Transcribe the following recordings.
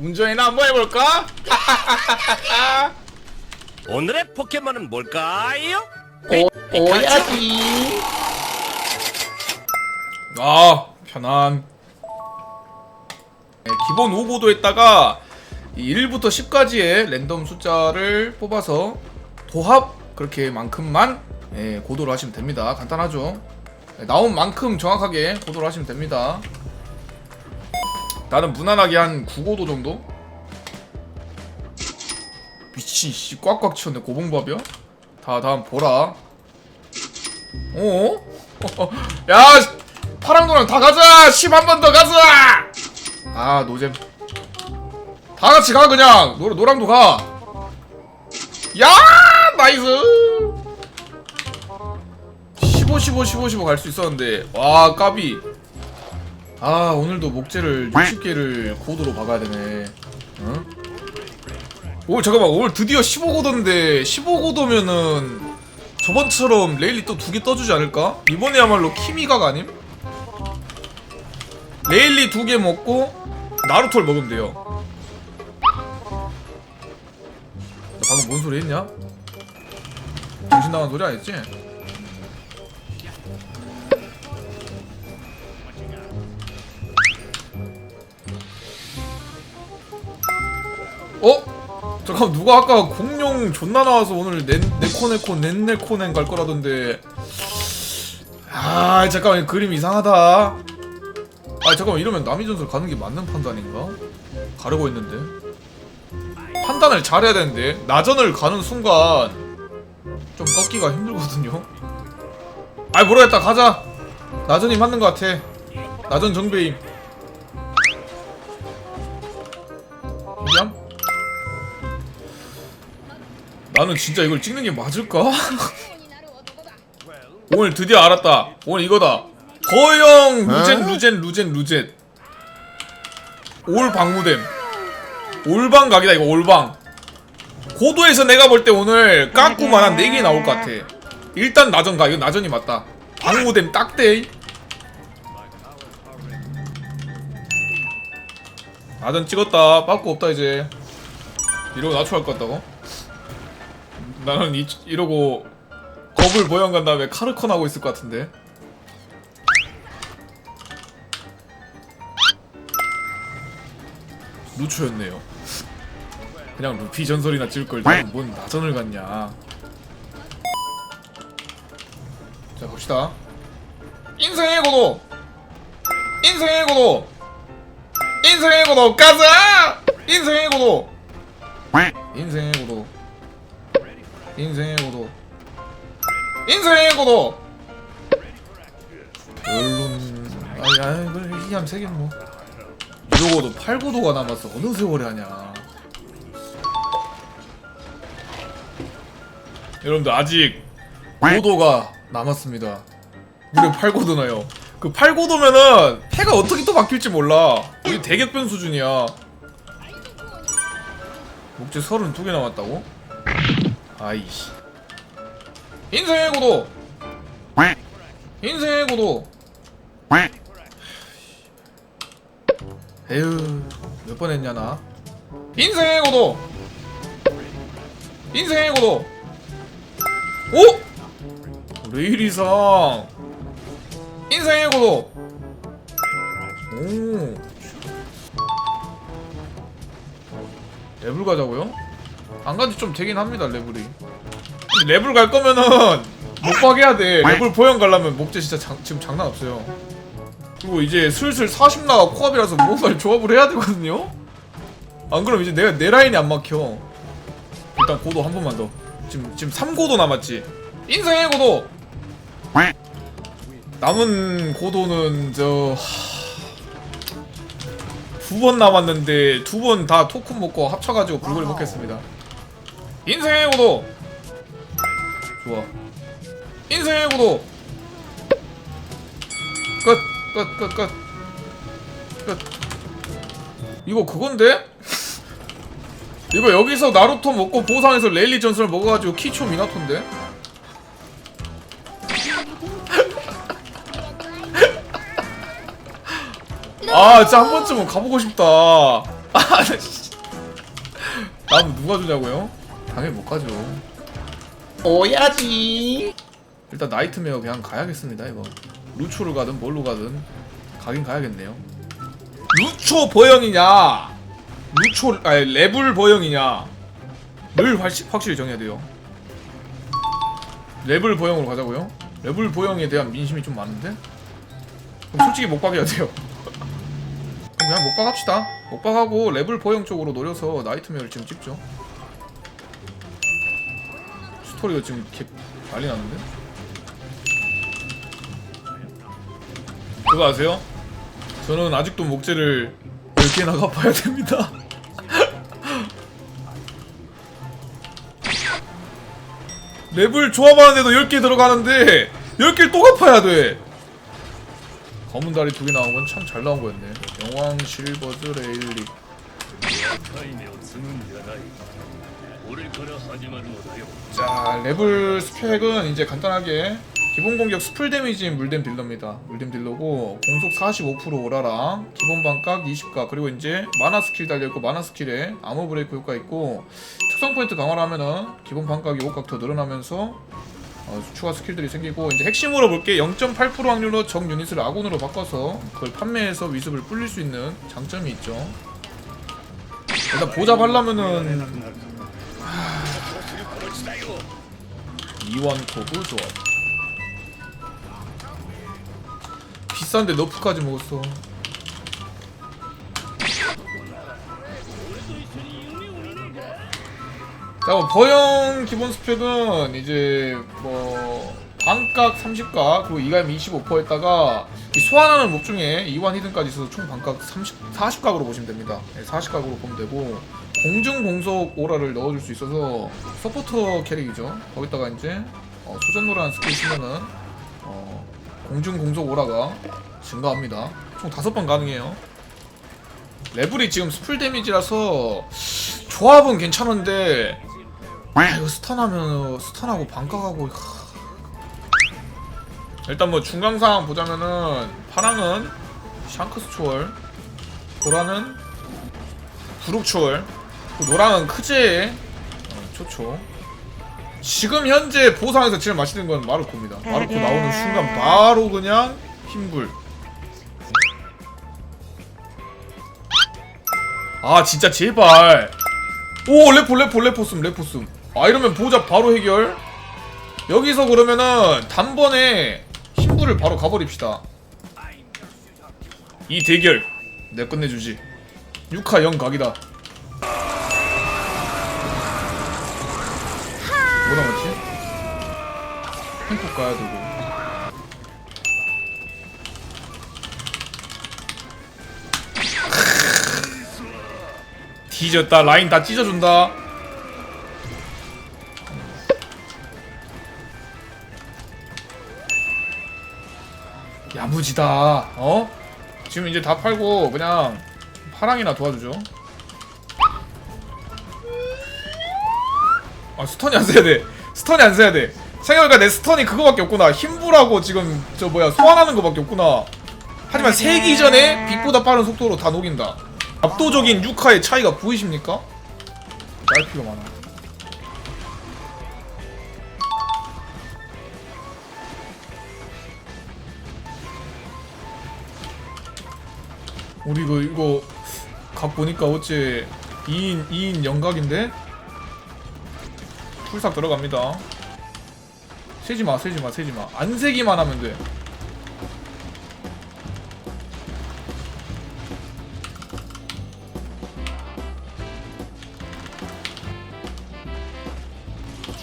운전이나 한번 해볼까? 오늘의 포켓몬은 뭘까요? 오, 오야지. 아 편안 네, 기본 5고도에다가 1부터 10까지의 랜덤 숫자를 뽑아서 도합 그렇게 만큼만 예, 고도로 하시면 됩니다 간단하죠 네, 나온 만큼 정확하게 고도로 하시면 됩니다 나는 무난하게 한 9고도 정도? 미친 씨 꽉꽉 채웠네 고봉밥이야? 다 다음 보라. 어? 야 파랑 노랑 다 가자! 10 한 번 더 가자! 아 노잼. 다 같이 가 그냥. 노, 노랑도 가야 나이스! 15 15 15 15 갈 수 있었는데. 와 까비 아 오늘도 목재를 60개를 고도로 박아야 되네 응? 오 잠깐만 오늘 드디어 15고도인데 15고도면은 저번처럼 레일리 또 두 개 떠주지 않을까? 이번에야말로 키미각 아님? 레일리 두 개 먹고 나루토를 먹으면 돼요 나 방금 뭔 소리 했냐? 정신 나간 소리 아니지? 어? 잠깐 누가 아까 공룡 존나 나와서 오늘 네, 네코네코 넷네코넨 갈 거라던데. 아 잠깐만 그림 이상하다. 아 잠깐만 이러면 남이 전설 가는 게 맞는 판단인가? 가려고 했는데. 판단을 잘해야 되는데. 나전을 가는 순간 좀 꺾기가 힘들거든요. 아이 모르겠다. 가자. 나전이 맞는 것 같아. 나전 정배임 나는 진짜 이걸 찍는 게 맞을까? 오늘 드디어 알았다. 오늘 이거다. 거형 루젠 루젠 루젠 루젠. 올 방무댐. 올방 각이다 이거 올방. 고도에서 내가 볼 때 오늘 깎고만 한 4개 나올 것 같아. 일단 나전 가. 이거 나전이 맞다. 방무댐 딱대. 나전 찍었다. 빠꾸 없다 이제. 이러고 나초할 것 같다고? 나는 이, 이러고 겁을 모양 간 다음에 카르콘 하고 있을 것 같은데. 루초였네요. 그냥 루피 전설이나 찍을걸. 나는 뭔 나전을 갔냐. 자 봅시다. 인생의 고도! 인생의 고도! 인생의 고도! 가자! 인생의 고도! 인생의 고도 인생의 고도 인생의 고도 별론. 아니 아니 그래 이함 세긴 뭐. 이러고도 8고도가 남았어. 어느 세월에 하냐. 여러분들 아직 고도가 남았습니다. 무려 8고도 나요? 그 8고도면은 패가 어떻게 또 바뀔지 몰라. 이게 대격변 수준이야. 목재 32개 남았다고? 아이씨. 인생의 고도. 인생의 고도. 에휴 몇 번 했냐 나? 인생의 고도. 인생의 고도. 오! 레일이상? 인생의 고도. 오. 레벨 가자고요? 안 간지 좀 되긴 합니다 근데 레벨 갈 거면은 못박 해야 돼. 레벨 보영 가려면 목재 진짜 장- 지금 장난 없어요. 그리고 이제 슬슬 40 나가 코앞이라서 뭔가를 조합을 해야 되거든요? 안 그럼 이제 내가 내 라인이 안 막혀. 일단 고도 한 번만 더. 지금 지금 3고도 남았지? 인생의 고도! 남은 고도는 저 두 번 남았는데 두 번 다 토큰 먹고 합쳐가지고 불고리 먹겠습니다. 인생의 고도 좋아. 인생의 고도 끝끝끝 끝 끝. 이거 그건데? 이거 여기서 나루토 먹고 보상해서 레일리 전설 먹어가지고 키초 미나토인데? 아 진짜 한 번쯤은 가보고 싶다 아, 씨. 누가 주냐고요? 당연히 못 가죠. 오야지. 일단 나이트메어 그냥 가야겠습니다 이거. 루초를 가든 뭘로 가든 가긴 가야겠네요. 루초 버영이냐? 루초 아니 레블 버영이냐? 늘 확실, 확실히 정해야 돼요. 레블 버영으로 가자고요? 레블 버영에 대한 민심이 좀 많은데? 그럼 솔직히 못 박여야 돼요. 그냥 못 박합시다. 못 박하고 레블 버영 쪽으로 노려서 나이트메어를 지금 찍죠. 스토리가 지금 개 난리 났는데? 그거 아세요? 저는 아직도 목재를 10개나 갚아야 됩니다. 랩을 조합하는데도 10개 들어가는데 10개를 또 갚아야 돼. 검은 다리 두 개 나온 건 참 잘 나온 거였네. 영왕 실버드 레일리. 자 레벨 스펙은 이제 간단하게 기본 공격 스플 데미지인 물댐 딜러입니다. 물댐 딜러고 공속 45% 오라랑 기본 반각 20가 그리고 이제 마나 스킬 달려있고 마나 스킬에 아머 브레이크 효과 있고 특성 포인트 강화를 하면은 기본 반각이 5각 더 늘어나면서 어, 추가 스킬들이 생기고 이제 핵심으로 볼게 0.8% 확률로 적 유닛을 아군으로 바꿔서 그걸 판매해서 위습을 불릴 수 있는 장점이 있죠. 일단 보잡하려면은 이원 코브 조합 비싼데 너프까지 먹었어. 자, 뭐 버영 기본 스펙은 이제 뭐 반각 30각 그리고 이감 25%에다가 이 소환하는 몹 중에 이완 히든까지 있어서 총 반각 30, 40각으로 보시면 됩니다. 네, 40각으로 보면 되고 공중 공속 오라를 넣어줄 수 있어서 서포터 캐릭이죠. 거기다가 이제 어, 소전노라는 스킬 쓰면은 어, 공중 공속 오라가 증가합니다. 총 다섯 번 가능해요. 레벨이 지금 스풀 데미지라서 조합은 괜찮은데 아, 이거 스턴하면 스턴하고 반각하고 하. 일단 뭐 중간 상황 보자면은 파랑은 샹크스 초월 보라는 구룩 초월 그리고 노랑은 크제 어, 초초 지금 현재 보상에서 제일 맛있는 건 마르코입니다. 마르코 나오는 순간 바로 그냥 힘불. 아 진짜 제발. 오 레포 레포 레포슴 레포슴 아 이러면 보자 바로 해결? 여기서 그러면은 단번에 힘부를 바로 가버립시다. 이 대결. 내 끝내주지. 6화 0 각이다 행콕 가야 되고. 뒤졌다. 라인 다 찢어준다. 야무지다. 어? 지금 이제 다 팔고 그냥 파랑이나 도와주죠. 아 스턴이 안 써야 돼. 스턴이 안 써야 돼 생각해보니까 내 스턴이 그거밖에 없구나. 힘부라고 지금 저 뭐야 소환하는 거밖에 없구나. 하지만 세기 전에 빛보다 빠른 속도로 다 녹인다. 압도적인 6화의 차이가 보이십니까? 딸피가 많아. 우리 이거 이거 각 보니까 어째 2인 2인 영각인데? 풀삭 들어갑니다 세지 마 세지 마 세지 마. 안 세기만 하면 돼.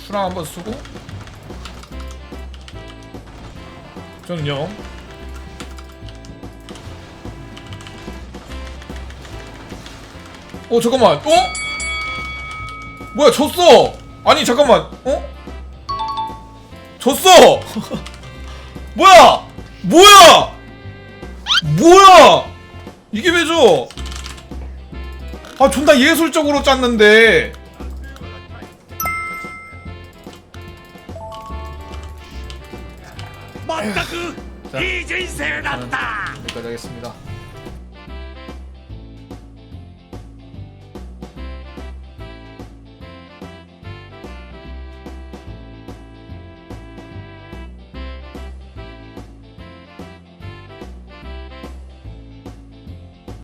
수랑 한번 쓰고. 저는 0어 잠깐만. 어? 뭐야 졌어. 아니 잠깐만. 어? 졌어 뭐야 뭐야 뭐야 이게 왜죠 아 존나 예술적으로 짰는데 맞다 그 이人生だった 여기까지 하겠습니다